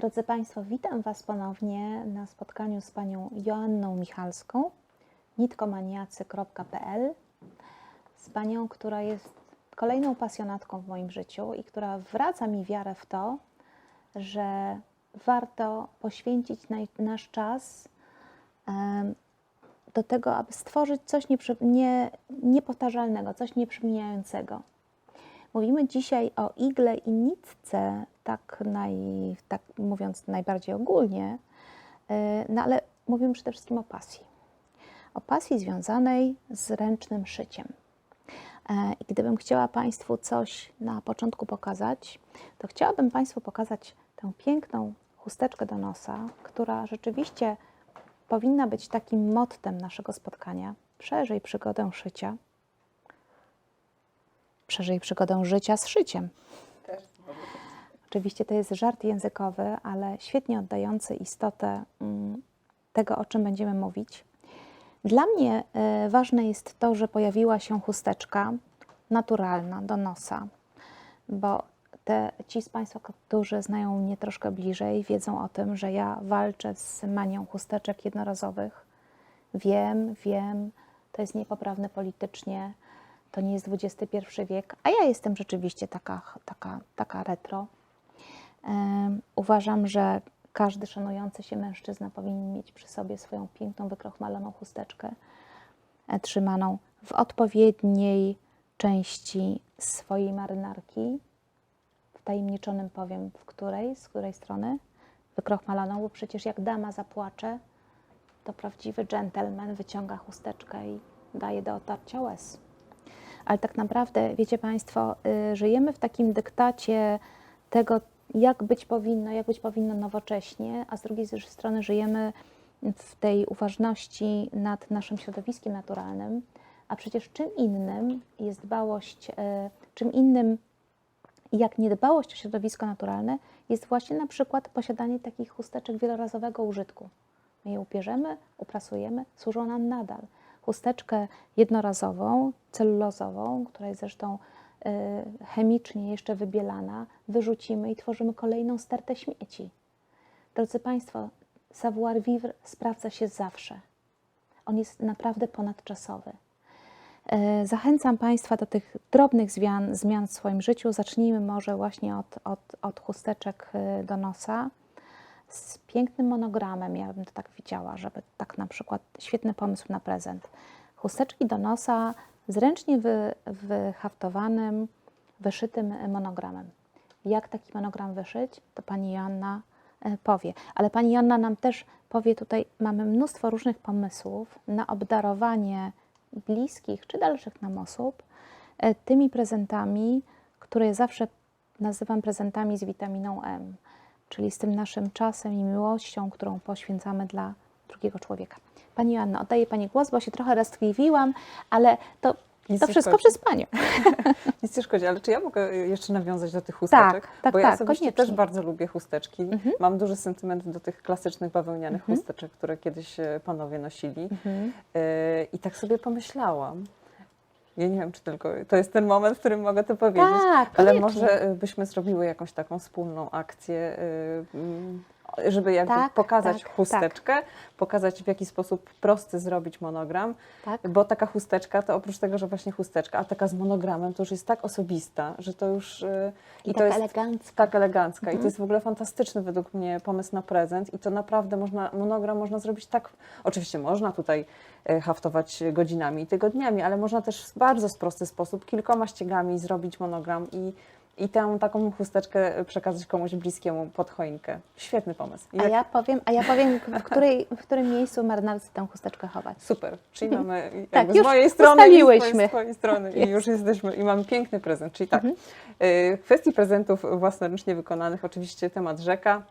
Drodzy Państwo, witam Was ponownie na spotkaniu z Panią Joanną Michalską, nitkomaniacy.pl, z Panią, która jest kolejną pasjonatką w moim życiu i która wraca mi wiarę w to, że warto poświęcić nasz czas do tego, aby stworzyć coś nie, niepowtarzalnego, coś nieprzypominającego. Mówimy dzisiaj o igle i nitce, tak, naj, tak mówiąc najbardziej ogólnie, yy, no ale mówimy przede wszystkim o pasji. O pasji związanej z ręcznym szyciem. E, I gdybym chciała Państwu coś na początku pokazać, to chciałabym Państwu pokazać tę piękną chusteczkę do nosa, która rzeczywiście powinna być takim mottem naszego spotkania. Przeżyj przygodę szycia. Przeżyj przygodę życia z szyciem. Oczywiście to jest żart językowy, ale świetnie oddający istotę mm, tego, o czym będziemy mówić. Dla mnie e, ważne jest to, że pojawiła się chusteczka naturalna do nosa, bo te, ci z Państwa, którzy znają mnie troszkę bliżej, wiedzą o tym, że ja walczę z manią chusteczek jednorazowych. Wiem, wiem, to jest niepoprawne politycznie, to nie jest XXI wiek, a ja jestem rzeczywiście taka, taka, taka retro. Uważam, że każdy szanujący się mężczyzna powinien mieć przy sobie swoją piękną, wykrochmaloną chusteczkę, e, trzymaną w odpowiedniej części swojej marynarki. Wtajemniczonym powiem, w której, z której strony, wykrochmaloną, bo przecież jak dama zapłacze, to prawdziwy dżentelmen wyciąga chusteczkę i daje do otarcia łez. Ale tak naprawdę, wiecie Państwo, y, żyjemy w takim dyktacie tego, jak być powinno, jak być powinno nowocześnie, a z drugiej strony żyjemy w tej uważności nad naszym środowiskiem naturalnym, a przecież czym innym jest dbałość, y, czym innym jak niedbałość o środowisko naturalne jest właśnie na przykład posiadanie takich chusteczek wielorazowego użytku. My je upierzemy, uprasujemy, służą nam nadal. Chusteczkę jednorazową, celulozową, która jest zresztą chemicznie jeszcze wybielana, wyrzucimy i tworzymy kolejną stertę śmieci. Drodzy Państwo, savoir vivre sprawdza się zawsze. On jest naprawdę ponadczasowy. E, Zachęcam Państwa do tych drobnych zmian, zmian w swoim życiu. Zacznijmy może właśnie od, od, od chusteczek y, do nosa z pięknym monogramem. Ja bym to tak widziała, żeby tak na przykład świetny pomysł na prezent. Chusteczki do nosa z ręcznie wy, wyhaftowanym, wyszytym monogramem. Jak taki monogram wyszyć, to Pani Joanna e, powie. Ale Pani Joanna nam też powie tutaj, mamy mnóstwo różnych pomysłów na obdarowanie bliskich czy dalszych nam osób e, tymi prezentami, które zawsze nazywam prezentami z witaminą M, czyli z tym naszym czasem i miłością, którą poświęcamy dla drugiego człowieka. Pani Joanna, oddaję Pani głos, bo się trochę roztkliwiłam, ale to, Nic to nie wszystko szkodzi. przez Panią. Nic nie szkodzi, ale czy ja mogę jeszcze nawiązać do tych chusteczek? tak, Bo ja tak, osobiście koniecznie. też bardzo lubię chusteczki. Mhm. Mam duży sentyment do tych klasycznych bawełnianych Mhm. chusteczek, które kiedyś e, panowie nosili. Mhm. E, I tak sobie pomyślałam. Ja nie wiem, czy tylko to jest ten moment, w którym mogę to powiedzieć. Tak, Ale koniecznie. może e, byśmy zrobiły jakąś taką wspólną akcję, e, mm, żeby jakby Tak, pokazać tak, chusteczkę, pokazać w jaki sposób prosty zrobić monogram, Tak. bo taka chusteczka to oprócz tego, że właśnie chusteczka, a taka z monogramem to już jest tak osobista, że to już e, I, to tak jest elegancko. tak elegancka i Mhm. to jest w ogóle fantastyczny według mnie pomysł na prezent i to naprawdę można, monogram można zrobić tak, oczywiście można tutaj e, haftować godzinami i tygodniami, ale można też w bardzo prosty sposób kilkoma ściegami zrobić monogram i, i tę taką chusteczkę przekazać komuś bliskiemu pod choinkę. Świetny pomysł. I A jak- ja powiem, a ja powiem w, której, w którym miejscu marynarce tę chusteczkę chować. Super, czyli mamy jakby Tak, z już mojej strony i z twojej- twojej strony i Jest. już jesteśmy i mamy piękny prezent, czyli tak. Mhm. y, W kwestii prezentów własnoręcznie wykonanych oczywiście temat rzeka.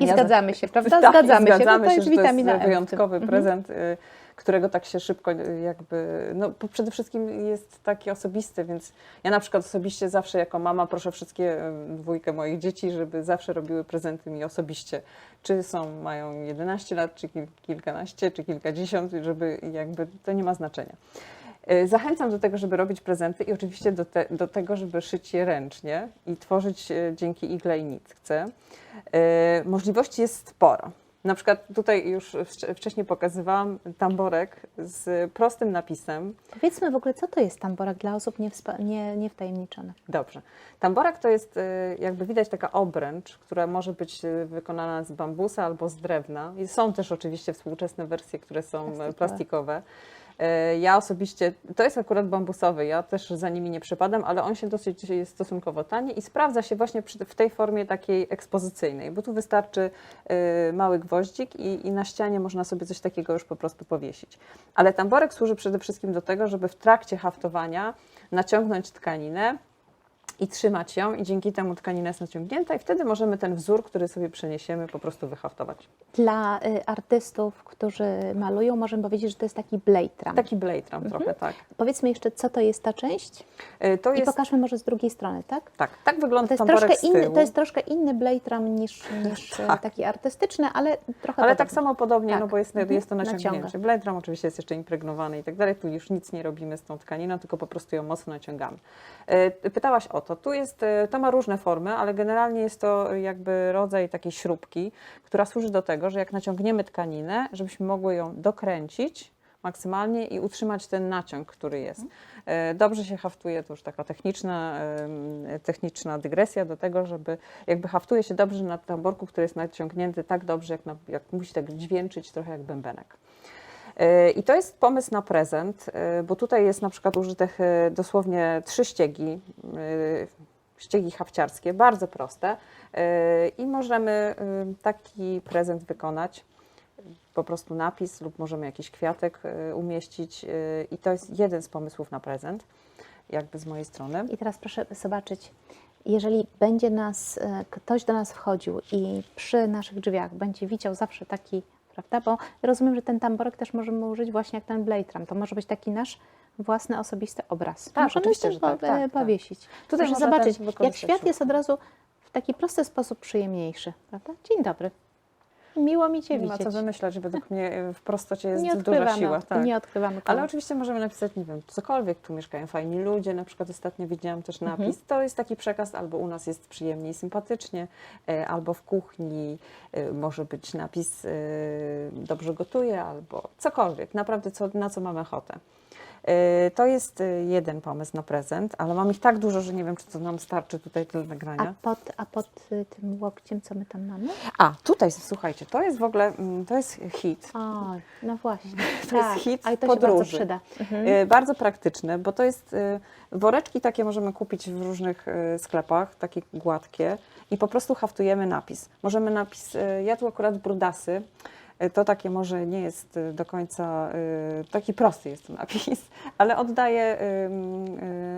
I Ja zgadzamy za- się, prawda? Tak, Zgadzamy się, zgadzamy to się, jest że to jest wyjątkowy Mhm. prezent, y, którego tak się szybko y, jakby, no bo przede wszystkim jest taki osobisty, więc ja na przykład osobiście zawsze jako mama proszę wszystkie y, dwójkę moich dzieci, żeby zawsze robiły prezenty mi osobiście. Czy są, mają 11 lat, czy kil- kilkanaście, czy kilkadziesiąt, żeby jakby, to nie ma znaczenia. E, Zachęcam do tego, żeby robić prezenty i oczywiście do, te, do tego, żeby szyć je ręcznie i tworzyć dzięki igle i nitce. Możliwości jest sporo. Na przykład tutaj już wcz- wcześniej pokazywałam tamborek z prostym napisem. Powiedzmy w ogóle, co to jest tamborek dla osób niewspa- nie, niewtajemniczonych. Dobrze. Tamborek to jest, e, jakby widać, taka obręcz, która może być e, wykonana z bambusa albo z drewna. I są też oczywiście współczesne wersje, które są Plastikowe. plastikowe. E, Ja osobiście, to jest akurat bambusowy, ja też za nimi nie przepadam, ale on się dosyć jest stosunkowo tani i sprawdza się właśnie przy, w tej formie takiej ekspozycyjnej, bo tu wystarczy e, mały gwoździk i, i na ścianie można sobie coś takiego już po prostu powiesić. Ale tamborek służy przede wszystkim do tego, żeby w trakcie haftowania naciągnąć tkaninę, i trzymać ją i dzięki temu tkanina jest naciągnięta i wtedy możemy ten wzór, który sobie przeniesiemy, po prostu wyhaftować. Dla y, artystów, którzy malują, możemy powiedzieć, że to jest taki blade ram. Taki blade ram trochę, tak. Powiedzmy jeszcze, co to jest ta część Y, To i jest, pokażmy może z drugiej strony, tak? tak, tak wygląda To jest, troszkę inny, to jest troszkę inny blade ram niż, niż e, Tak. taki artystyczny, ale trochę Ale podobny. tak samo podobnie, Tak. no bo jest, Mhm. jest to naciągnięcie. Naciąga. Blade ram oczywiście jest jeszcze impregnowany i tak dalej. Tu już nic nie robimy z tą tkaniną, tylko po prostu ją mocno naciągamy. Y, Pytałaś o to. Tu jest, y, to ma różne formy, ale generalnie jest to jakby rodzaj takiej śrubki, która służy do tego, że jak naciągniemy tkaninę, żebyśmy mogły ją dokręcić maksymalnie i utrzymać ten naciąg, który jest. E, Dobrze się haftuje, to już taka techniczna, techniczna dygresja do tego, żeby jakby haftuje się dobrze na tamborku, który jest naciągnięty tak dobrze, jak, na, jak musi tak dźwięczyć trochę jak bębenek. E, I to jest pomysł na prezent, e, bo tutaj jest na przykład użytych e, dosłownie trzy ściegi, ściegi hafciarskie, bardzo proste i możemy taki prezent wykonać po prostu napis lub możemy jakiś kwiatek umieścić i to jest jeden z pomysłów na prezent, jakby z mojej strony. I teraz proszę zobaczyć, jeżeli będzie nas, ktoś do nas wchodził i przy naszych drzwiach będzie widział zawsze taki, prawda, bo rozumiem, że ten tamborek też możemy użyć właśnie jak ten blade ram, to może być taki nasz własny, osobisty obraz. Tak, możemy że tak, tak, tak. powiesić. Tutaj Proszę można zobaczyć, jak świat jest od razu w taki prosty sposób przyjemniejszy, prawda? Dzień dobry. Miło mi Cię Nie ma widzieć. co wymyślać, według mnie e, w prostocie jest nie duża odkrywamy, siła. Tak. nie odkrywamy Ale oczywiście możemy napisać, nie wiem, cokolwiek, tu mieszkają fajni ludzie, na przykład ostatnio widziałam też napis, Mhm. to jest taki przekaz, albo u nas jest przyjemnie i sympatycznie, e, albo w kuchni e, może być napis e, dobrze gotuję, albo cokolwiek, naprawdę co, na co mamy ochotę. E, To jest e, jeden pomysł na prezent, ale mam ich tak dużo, że nie wiem, czy to nam starczy tutaj do A nagrania. pod, a pod y, tym łokciem, co my tam mamy? A, tutaj, słuchajcie, to jest w ogóle, mm, to jest hit. O, no właśnie. To jest hit ale to się bardzo podróży. przyda. Mhm. Y, Bardzo praktyczne, bo to jest y, woreczki takie możemy kupić w różnych y, sklepach, takie gładkie i po prostu haftujemy napis. Możemy napis, y, ja tu akurat brudasy, y, to takie może nie jest y, do końca, y, taki prosty jest to napis, ale oddaje,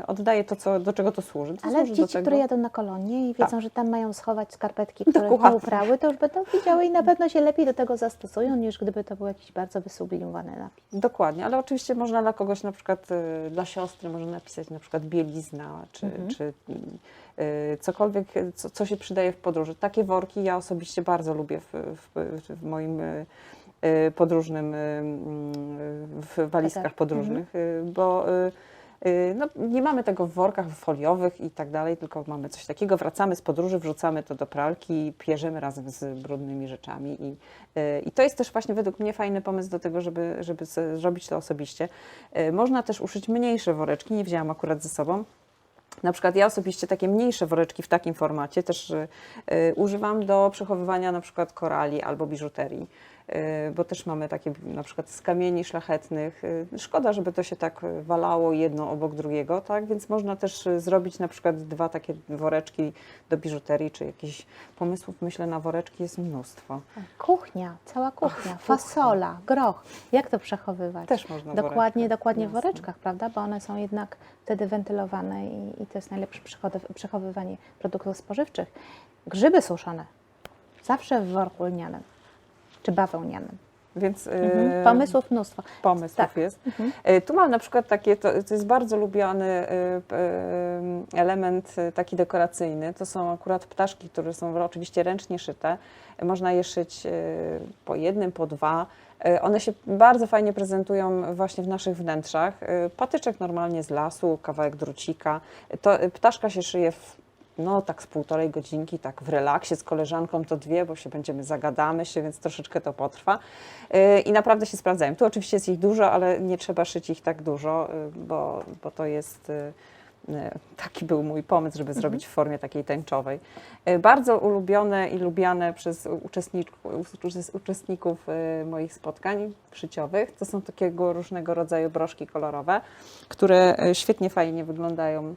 y, oddaje to, co, do czego to służy. To Ale służy dzieci, które jadą na kolonie i wiedzą, Tak. że tam mają schować skarpetki, które nie Dokładnie. uprały, to już będą widziały i na pewno się lepiej do tego zastosują, niż gdyby to był jakiś bardzo wysublimowany napis. Dokładnie, ale oczywiście można dla kogoś, na przykład dla siostry, można napisać na przykład bielizna, czy, Mhm. czy cokolwiek, y, co, co się przydaje w podróży. Takie worki ja osobiście bardzo lubię w, w, w moim y, y, podróżnym, mm, w walizkach podróżnych, y, bo no, nie mamy tego w workach foliowych i tak dalej, tylko mamy coś takiego, wracamy z podróży, wrzucamy to do pralki, pierzemy razem z brudnymi rzeczami i, i to jest też właśnie według mnie fajny pomysł do tego, żeby, żeby zrobić to osobiście. Można też uszyć mniejsze woreczki, nie wzięłam akurat ze sobą, na przykład ja osobiście takie mniejsze woreczki w takim formacie też y, y, używam do przechowywania na przykład korali albo biżuterii, bo też mamy takie na przykład z kamieni szlachetnych. Y, szkoda, żeby to się tak y, walało jedno obok drugiego, tak? Więc można też y, zrobić na przykład dwa takie woreczki do biżuterii, czy jakichś pomysłów, myślę, na woreczki jest mnóstwo. Kuchnia, cała kuchnia, Ach, fasola, groch. Jak to przechowywać? Też można Dokładnie, woreczkach, dokładnie w woreczkach, prawda? Bo one są jednak wtedy wentylowane i, i to jest najlepsze przechowyw- przechowywanie produktów spożywczych. Grzyby suszone zawsze w worku lnianym czy bawełnianym. Więc y, Mhm. Pomysłów mnóstwo. pomysłów Tak. jest. Mhm. E, Tu mam na przykład takie, to, to jest bardzo lubiany e, element taki dekoracyjny. To są akurat ptaszki, które są oczywiście ręcznie szyte. Można je szyć po jednym, po dwa. One się bardzo fajnie prezentują właśnie w naszych wnętrzach. Patyczek normalnie z lasu, kawałek drucika. To ptaszka się szyje w, no tak z półtorej godzinki, tak w relaksie z koleżanką to dwie, bo się będziemy, zagadamy się, więc troszeczkę to potrwa. E, I naprawdę się sprawdzają. Tu oczywiście jest ich dużo, ale nie trzeba szyć ich tak dużo, e, bo, bo to jest... e, Taki był mój pomysł, żeby zrobić w formie takiej tęczowej. Bardzo ulubione i lubiane przez uczestników moich spotkań szyciowych. To są takiego różnego rodzaju broszki kolorowe, które świetnie, fajnie wyglądają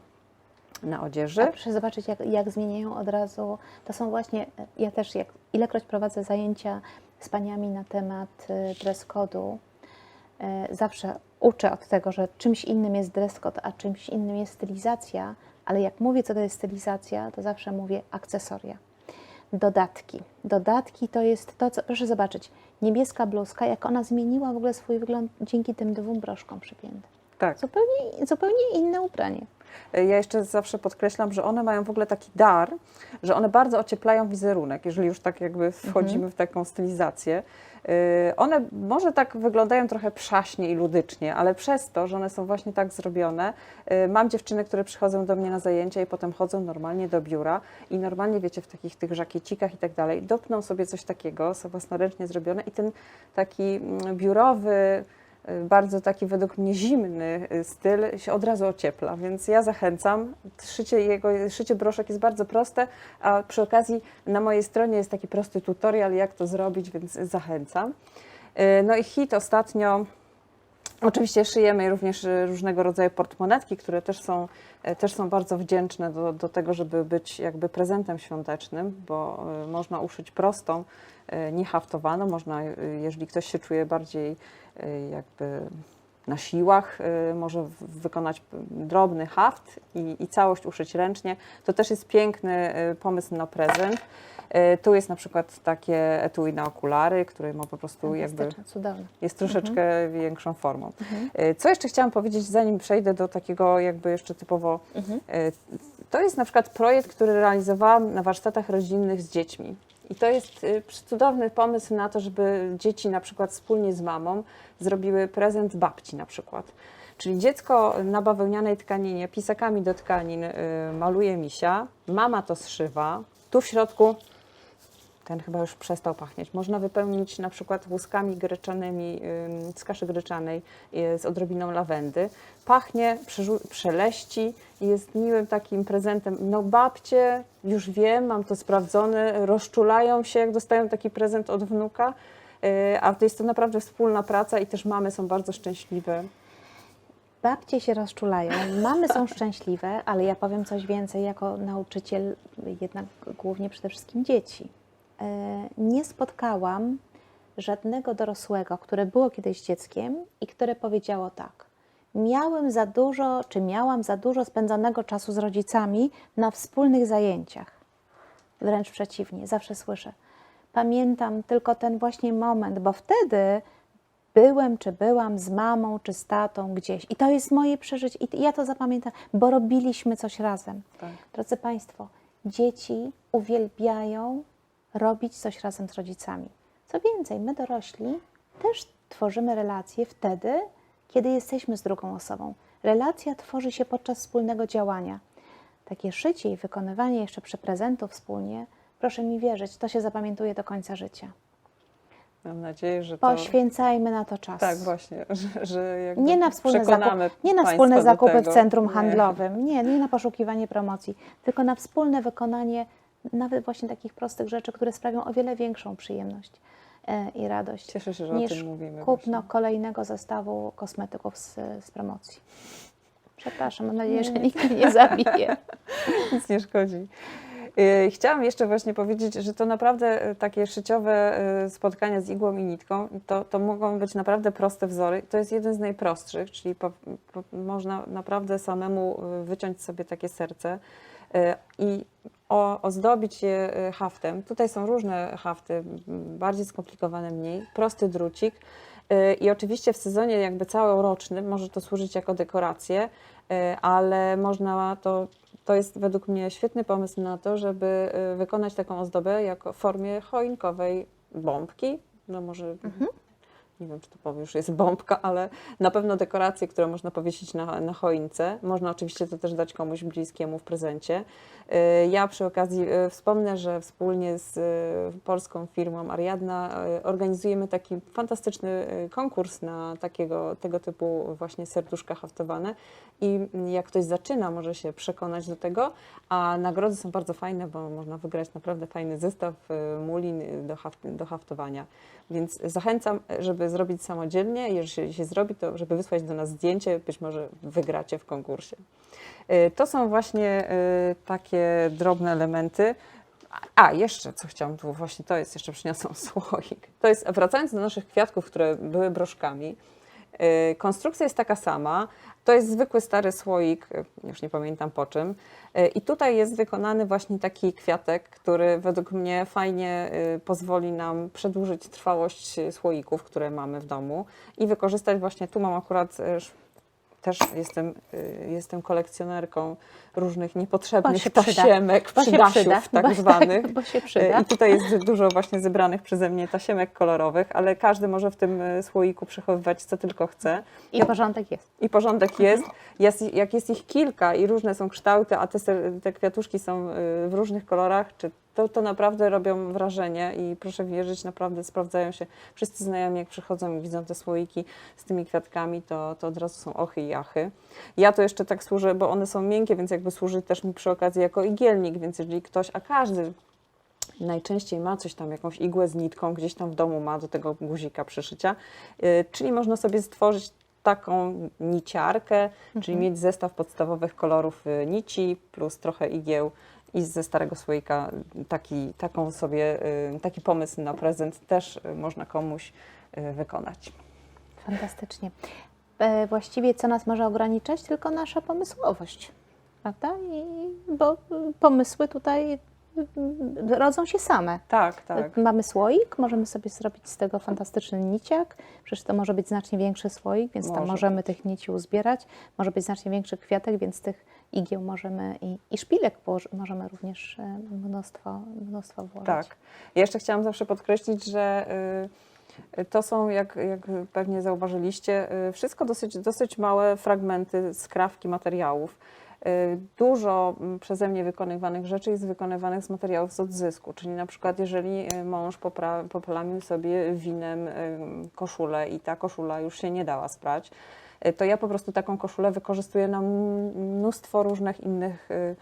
na odzieży. A proszę zobaczyć, jak, jak zmieniają od razu. To są właśnie, ja też jak ilekroć prowadzę zajęcia z paniami na temat y, dress code'u, y, zawsze uczę od tego, że czymś innym jest dress code, a czymś innym jest stylizacja, ale jak mówię, co to jest stylizacja, to zawsze mówię akcesoria. Dodatki. Dodatki to jest to, co, proszę zobaczyć, niebieska bluzka, jak ona zmieniła w ogóle swój wygląd dzięki tym dwóm broszkom przypiętym. Tak. Zupełnie, zupełnie inne ubranie. Ja jeszcze zawsze podkreślam, że one mają w ogóle taki dar, że one bardzo ocieplają wizerunek, jeżeli już tak jakby wchodzimy w taką stylizację. Yy, One może tak wyglądają trochę przaśnie i ludycznie, ale przez to, że one są właśnie tak zrobione, yy, mam dziewczyny, które przychodzą do mnie na zajęcia i potem chodzą normalnie do biura i normalnie, wiecie, w takich tych żakiecikach i tak dalej, dopną sobie coś takiego, są własnoręcznie zrobione i ten taki mm, biurowy, bardzo taki według mnie zimny y, styl się od razu ociepla, więc ja zachęcam. Szycie, jego, szycie broszek jest bardzo proste, a przy okazji na mojej stronie jest taki prosty tutorial, jak to zrobić, więc zachęcam. Y, No i hit ostatnio. Oczywiście szyjemy również y, różnego rodzaju portmonetki, które też są, też są bardzo wdzięczne do, do tego, żeby być jakby prezentem świątecznym, bo y, można uszyć prostą, y, niehaftowaną, można, y, jeżeli ktoś się czuje bardziej y, jakby na siłach, y, może wykonać drobny haft i, i całość uszyć ręcznie. To też jest piękny y, pomysł na prezent. Y, Tu jest na przykład takie etui na okulary, które ma po prostu jakby cudowne. jest troszeczkę większą formą. E, Co jeszcze chciałam powiedzieć, zanim przejdę do takiego jakby jeszcze typowo, e, to jest na przykład projekt, który realizowałam na warsztatach rodzinnych z dziećmi. I to jest e, cudowny pomysł na to, żeby dzieci na przykład wspólnie z mamą zrobiły prezent babci na przykład. Czyli dziecko na bawełnianej tkaninie, pisakami do tkanin y, maluje misia, mama to zszywa, tu w środku ten chyba już przestał pachnieć. Można wypełnić na przykład łuskami gryczanymi ym, z kaszy gryczanej y, z odrobiną lawendy. Pachnie, przeleści i jest miłym takim prezentem. No babcie, już wiem, mam to sprawdzone, rozczulają się, jak dostają taki prezent od wnuka. Y, A to jest to naprawdę wspólna praca i też mamy są bardzo szczęśliwe. Babcie się rozczulają, mamy są szczęśliwe, ale ja powiem coś więcej jako nauczyciel, jednak głównie przede wszystkim dzieci. E, Nie spotkałam żadnego dorosłego, które było kiedyś dzieckiem i które powiedziało tak. Miałem za dużo, czy miałam za dużo spędzonego czasu z rodzicami na wspólnych zajęciach. Wręcz przeciwnie, zawsze słyszę. Pamiętam tylko ten właśnie moment, bo wtedy byłem czy byłam z mamą czy z tatą gdzieś. I to jest moje przeżycie. I ja to zapamiętam, bo robiliśmy coś razem. Tak. Drodzy Państwo, dzieci uwielbiają robić coś razem z rodzicami. Co więcej, my dorośli też tworzymy relacje wtedy, kiedy jesteśmy z drugą osobą. Relacja tworzy się podczas wspólnego działania. Takie szycie i wykonywanie jeszcze przy prezentu wspólnie, proszę mi wierzyć, to się zapamiętuje do końca życia. Mam nadzieję, że to... Poświęcajmy na to czas. Tak, właśnie, że, że Nie na wspólne, zakup, nie na wspólne zakupy w centrum Nie. handlowym, nie, nie na poszukiwanie promocji, tylko na wspólne wykonanie nawet właśnie takich prostych rzeczy, które sprawią o wiele większą przyjemność e, i radość Cieszę się, że o niż tym mówimy. kupno właśnie. kolejnego zestawu kosmetyków z, z promocji. Przepraszam, mam nadzieję, że nikt mnie nie zabije. Nic nie szkodzi. Yy, Chciałam jeszcze właśnie powiedzieć, że to naprawdę y, takie szyciowe spotkania z igłą i nitką, to, to mogą być naprawdę proste wzory. To jest jeden z najprostszych, czyli po, po, można naprawdę samemu wyciąć sobie takie serce i o, ozdobić je y, haftem. Tutaj są różne hafty, bardziej skomplikowane mniej, prosty drucik. Y, I oczywiście w sezonie jakby całorocznym może to służyć jako dekoracje, y, ale można to, to jest według mnie świetny pomysł na to, żeby wykonać taką ozdobę jako w formie choinkowej bombki, no może nie wiem, czy to powiem, już jest bombka, ale na pewno dekoracje, które można powiesić na, na choince. Można oczywiście to też dać komuś bliskiemu w prezencie. Y, Ja przy okazji y, wspomnę, że wspólnie z y, polską firmą Ariadna organizujemy taki fantastyczny konkurs na takiego, tego typu właśnie serduszka haftowane i jak ktoś zaczyna, może się przekonać do tego, a nagrody są bardzo fajne, bo można wygrać naprawdę fajny zestaw mulin do, haft, do haftowania. Więc zachęcam, żeby zrobić samodzielnie. Jeżeli się zrobi, to żeby wysłać do nas zdjęcie, być może wygracie w konkursie. Y, To są właśnie y, takie drobne elementy. A, jeszcze co chciałam tu, właśnie to jest, jeszcze przyniosłam słoik. To jest, wracając do naszych kwiatków, które były broszkami, konstrukcja jest taka sama. To jest zwykły stary słoik, y, już nie pamiętam po czym. Y, I tutaj jest wykonany właśnie taki kwiatek, który według mnie fajnie y, pozwoli nam przedłużyć trwałość y, słoików, które mamy w domu i wykorzystać właśnie, tu mam akurat y, też jestem, y, jestem kolekcjonerką różnych niepotrzebnych przyda. tasiemek, przydasiów przyda. tak Bo- zwanych. Bo się przyda. I tutaj jest dużo właśnie zebranych przeze mnie tasiemek kolorowych, ale każdy może w tym e, słoiku przechowywać co tylko chce. I porządek jest. I porządek jest. jest. Jak jest ich kilka i różne są kształty, a te, te kwiatuszki są y, w różnych kolorach, czy to, to naprawdę robią wrażenie i proszę wierzyć, naprawdę sprawdzają się. Wszyscy znajomi, jak przychodzą i widzą te słoiki z tymi kwiatkami, to, to od razu są ochy i jachy. Ja to jeszcze tak służę, bo one są miękkie, więc jakby służy też mi przy okazji jako igielnik, więc jeżeli ktoś, a każdy najczęściej ma coś tam, jakąś igłę z nitką, gdzieś tam w domu ma do tego guzika przyszycia, y, czyli można sobie stworzyć taką niciarkę, czyli mieć zestaw podstawowych kolorów y, nici plus trochę igieł i ze starego słoika taki, taką sobie, y, taki pomysł na prezent też y, można komuś y, wykonać. Fantastycznie. E, Właściwie co nas może ograniczać? Tylko nasza pomysłowość. Prawda? I, bo pomysły tutaj rodzą się same. Tak, tak. Mamy słoik, możemy sobie zrobić z tego fantastyczny niciak. Przecież to może być znacznie większy słoik, więc tam Może możemy tych nici uzbierać. Może być znacznie większy kwiatek, więc tych igieł możemy i, i szpilek możemy również e, mnóstwo, mnóstwo włożyć. Tak. Jeszcze chciałam zawsze podkreślić, że y, y, to są, jak, jak pewnie zauważyliście, y, wszystko dosyć, dosyć małe fragmenty, skrawki materiałów. Dużo mm, przeze mnie wykonywanych rzeczy jest wykonywanych z materiałów z odzysku, czyli na przykład jeżeli mąż poplamił sobie winem koszulę i ta koszula już się nie dała sprać, to ja po prostu taką koszulę wykorzystuję na mnóstwo różnych innych y,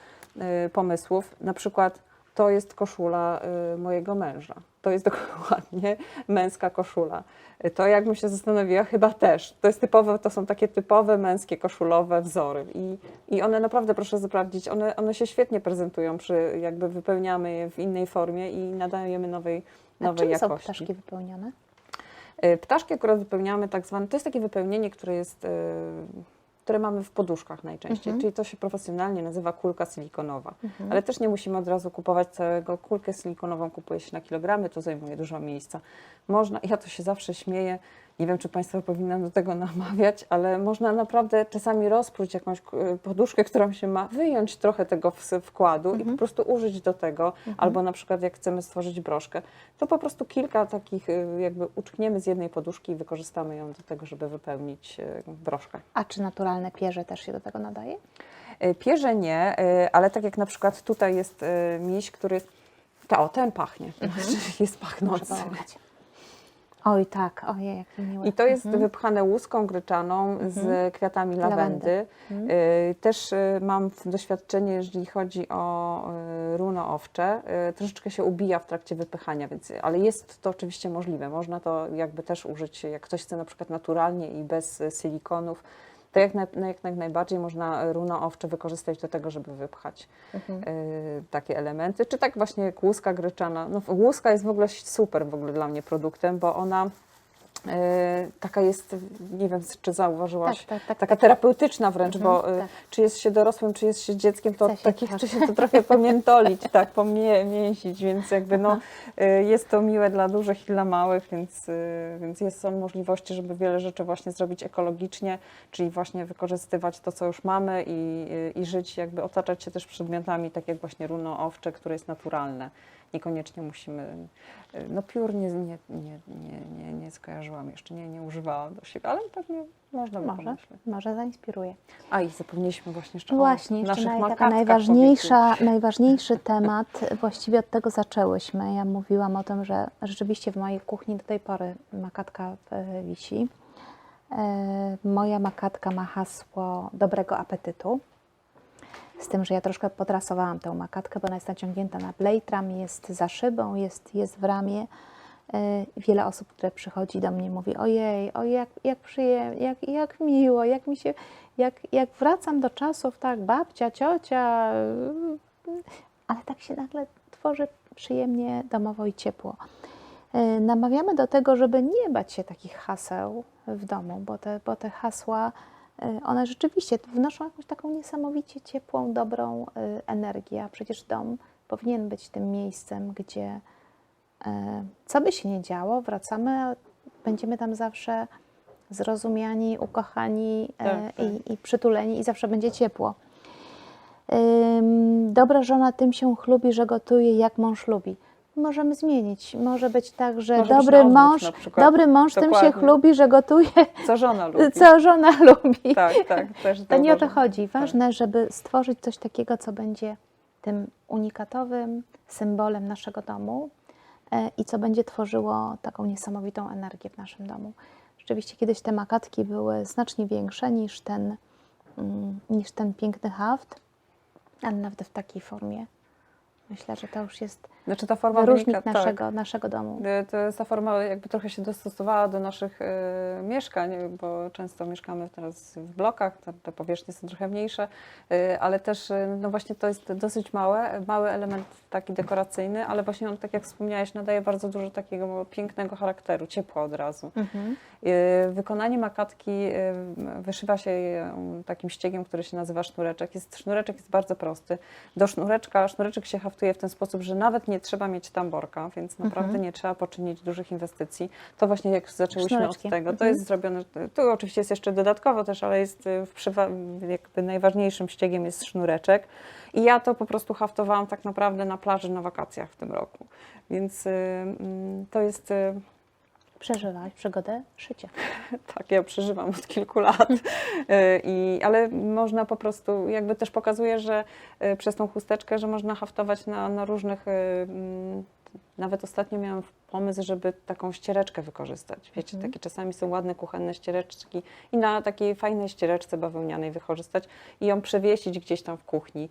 y, pomysłów. Na przykład to jest koszula y, mojego męża. To jest dokładnie męska koszula. Y, To jakbym się zastanowiła, chyba też. To jest typowe, to są takie typowe męskie koszulowe wzory. I, i one naprawdę, proszę sprawdzić, one, one się świetnie prezentują, przy, jakby wypełniamy je w innej formie i nadajemy nowej, A nowej czym są jakości. ptaszki wypełnione? Y, Ptaszki akurat wypełniamy tak zwane, to jest takie wypełnienie, które jest, y, które mamy w poduszkach najczęściej, Mhm. czyli to się profesjonalnie nazywa kulka silikonowa. Mhm. Ale też nie musimy od razu kupować całego. Kulkę silikonową kupuje się na kilogramy, to zajmuje dużo miejsca. Można, ja to się zawsze śmieję, nie wiem, czy Państwa powinnam do tego namawiać, ale można naprawdę czasami rozpróć jakąś e, poduszkę, którą się ma, wyjąć trochę tego wkładu i Mhm. po prostu użyć do tego, albo na przykład jak chcemy stworzyć broszkę, to po prostu kilka takich e, jakby uczkniemy z jednej poduszki i wykorzystamy ją do tego, żeby wypełnić e, broszkę. A czy naturalne pierze też się do tego nadaje? Pierze nie, ale tak jak na przykład tutaj jest miś, który. O, ten pachnie. Jest Muszę pachnący. Oj tak, ojej, jaki miły. I to jest Mhm. wypchane łuską gryczaną z kwiatami lawendy. Mhm. E, Też e, mam doświadczenie, jeżeli chodzi o e, runo owcze. Troszeczkę się ubija w trakcie wypychania, więc, ale jest to oczywiście możliwe. Można to jakby też użyć, jak ktoś chce na przykład naturalnie i bez silikonów, to jak, na, na- jak najbardziej można runo owcze wykorzystać do tego, żeby wypchać Mhm. y, takie elementy, czy tak właśnie jak łuska gryczana. No, łuska jest w ogóle super w ogóle dla mnie produktem, bo ona taka jest, nie wiem czy zauważyłaś, Tak, tak, tak, taka tak. terapeutyczna wręcz, Mhm, bo y, tak. czy jest się dorosłym, czy jest się dzieckiem, to Chce od takich czy się to trochę pomiętolić, tak, pomięsić, więc jakby no, y, jest to miłe dla dużych i dla małych, więc, więc jest, są możliwości, żeby wiele rzeczy właśnie zrobić ekologicznie, czyli właśnie wykorzystywać to, co już mamy i, i, i żyć, jakby otaczać się też przedmiotami, tak jak właśnie runo owcze, które jest naturalne. Niekoniecznie musimy, y, no piór nie, nie, nie, nie, nie, nie skojarzyłam jeszcze, nie, nie używałam do siebie, ale pewnie można by Może, pomyśleć. może zainspiruje. A i zapomnieliśmy właśnie jeszcze Właśnie, o naszych naj, taka najważniejsza, najważniejszy temat, właściwie od tego zaczęłyśmy. Ja mówiłam o tym, że rzeczywiście w mojej kuchni do tej pory makatka e, wisi. E, Moja makatka ma hasło dobrego apetytu. Z tym, że ja troszkę podrasowałam tę makatkę, bo ona jest naciągnięta na blejtram, jest za szybą, jest, jest w ramię. E, Wiele osób, które przychodzi do mnie, mówi: Ojej, oj, jak, jak przyjemnie, jak, jak miło, jak mi się, jak, jak wracam do czasów, tak, babcia, ciocia, yy, ale tak się nagle tworzy przyjemnie, domowo i ciepło. E, Namawiamy do tego, żeby nie bać się takich haseł w domu, bo te, bo te hasła, one rzeczywiście wnoszą jakąś taką niesamowicie ciepłą, dobrą e, energię, a przecież dom powinien być tym miejscem, gdzie e, co by się nie działo, wracamy, będziemy tam zawsze zrozumiani, ukochani e, Tak, tak. i, i przytuleni i zawsze będzie ciepło. Dobra żona tym się chlubi, że gotuje jak mąż lubi. Możemy zmienić. Może być tak, że Może być dobry na odwrót mąż, na przykład. dobry mąż tym się Dokładnie. chlubi, że gotuje, Co żona lubi. co żona lubi. Tak, tak. Też To nie o to chodzi. Ważne, żeby stworzyć coś takiego, co będzie tym unikatowym symbolem naszego domu e, i co będzie tworzyło taką niesamowitą energię w naszym domu. Rzeczywiście kiedyś te makatki były znacznie większe niż ten, mm, niż ten piękny haft, ale nawet w takiej formie. Myślę, że to już jest Znaczy ta forma wyróżnik wynika, tak. naszego, naszego domu. Y, To jest ta forma jakby trochę się dostosowała do naszych y, mieszkań, bo często mieszkamy teraz w blokach, te, te powierzchnie są trochę mniejsze, y, ale też y, no właśnie to jest dosyć małe, mały element taki dekoracyjny, ale właśnie on, tak jak wspomniałeś, nadaje bardzo dużo takiego pięknego charakteru, ciepła od razu. Mhm. Y, Wykonanie makatki y, wyszywa się takim ściegiem, który się nazywa sznureczek. Jest, sznureczek jest bardzo prosty. Do sznureczka, sznureczek się haftuje w ten sposób, że nawet nie trzeba mieć tamborka, więc naprawdę Mhm. nie trzeba poczynić dużych inwestycji. To właśnie jak zaczęłyśmy od Sznureczkiem. tego, to Mhm. jest zrobione, tu oczywiście jest jeszcze dodatkowo też, ale jest y, w przywa- jakby najważniejszym ściegiem jest sznureczek. I ja to po prostu haftowałam tak naprawdę na plaży na wakacjach w tym roku. Więc y, mm, to jest... y, Przeżyłaś przygodę szycia. tak, ja przeżywam od kilku lat, Y, I, ale można po prostu, jakby też pokazuje, że y, przez tą chusteczkę, że można haftować na, na różnych, mm, nawet ostatnio miałam pomysł, żeby taką ściereczkę wykorzystać. Wiecie, Mhm. takie czasami są ładne kuchenne ściereczki i na takiej fajnej ściereczce bawełnianej wykorzystać i ją przewiesić gdzieś tam w kuchni.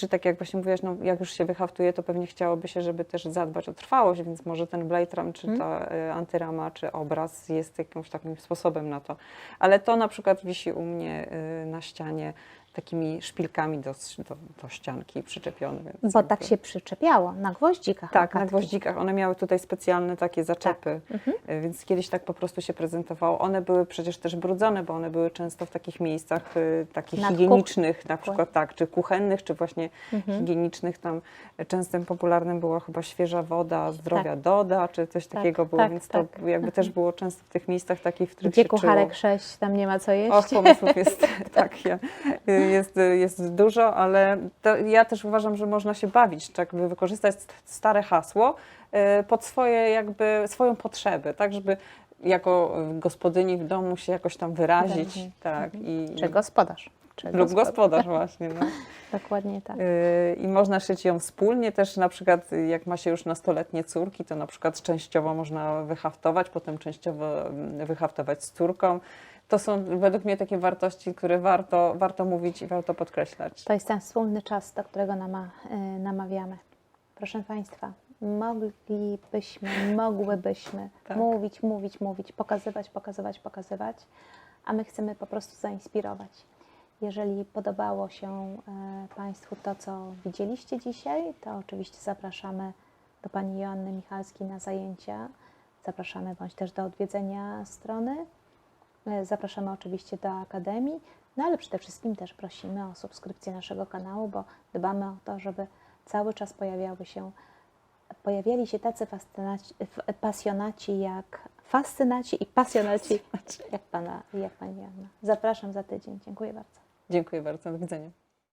Czy tak jak właśnie mówiłaś, no jak już się wyhaftuje, to pewnie chciałoby się, żeby też zadbać o trwałość, więc może ten blade ram, czy ta y, antyrama, czy obraz jest jakimś takim sposobem na to. Ale to na przykład wisi u mnie y, na ścianie takimi szpilkami do, do, do ścianki przyczepione. Więc Bo tak się przyczepiało na gwoździkach. tak, na gwoździkach. One miały tutaj specjalne takie zaczepy, Mhm. y, więc kiedyś tak po prostu się prezentowało. One były przecież też brudzone, bo one były często w takich miejscach y, takich Nad higienicznych, na przykład tak, czy kuchennych, czy właśnie Mhm. higienicznych. Tam y, częstym popularnym była chyba świeża woda, zdrowia Tak. Doda, czy coś Tak, takiego było, tak, więc tak. to jakby też było często w tych miejscach takich, w których Gdzie się kucharek czuło. 6, tam nie ma co jeść. Och, pomysłów jest, tak, ja, jest, jest dużo, ale to ja też uważam, że można się bawić, tak, by wykorzystać stare hasło y, pod swoje jakby, swoją potrzebę, tak, żeby jako gospodyni w domu się jakoś tam wyrazić, tak, i, Czy gospodarz. Czy lub gospodarz właśnie, no. Dokładnie tak. Y, I można szyć ją wspólnie też, na przykład jak ma się już nastoletnie córki, to na przykład częściowo można wyhaftować, potem częściowo mm, wyhaftować z córką. To są według mnie takie wartości, które warto, warto mówić i warto podkreślać. To jest ten wspólny czas, do którego nama, y, namawiamy. Proszę Państwa, moglibyśmy, mogłybyśmy Tak. mówić, mówić, mówić, pokazywać, pokazywać, pokazywać, a my chcemy po prostu zainspirować. Jeżeli podobało się y, Państwu to, co widzieliście dzisiaj, to oczywiście zapraszamy do Pani Joanny Michalskiej na zajęcia. Zapraszamy bądź też do odwiedzenia strony. E, Zapraszamy oczywiście do Akademii, no ale przede wszystkim też prosimy o subskrypcję naszego kanału, bo dbamy o to, żeby cały czas pojawiały się, pojawiali się tacy fascynaci, pasjonaci jak fascynaci i pasjonaci jak, pana, jak Pani Joanna. Zapraszam za tydzień. Dziękuję bardzo. Dziękuję bardzo, do widzenia.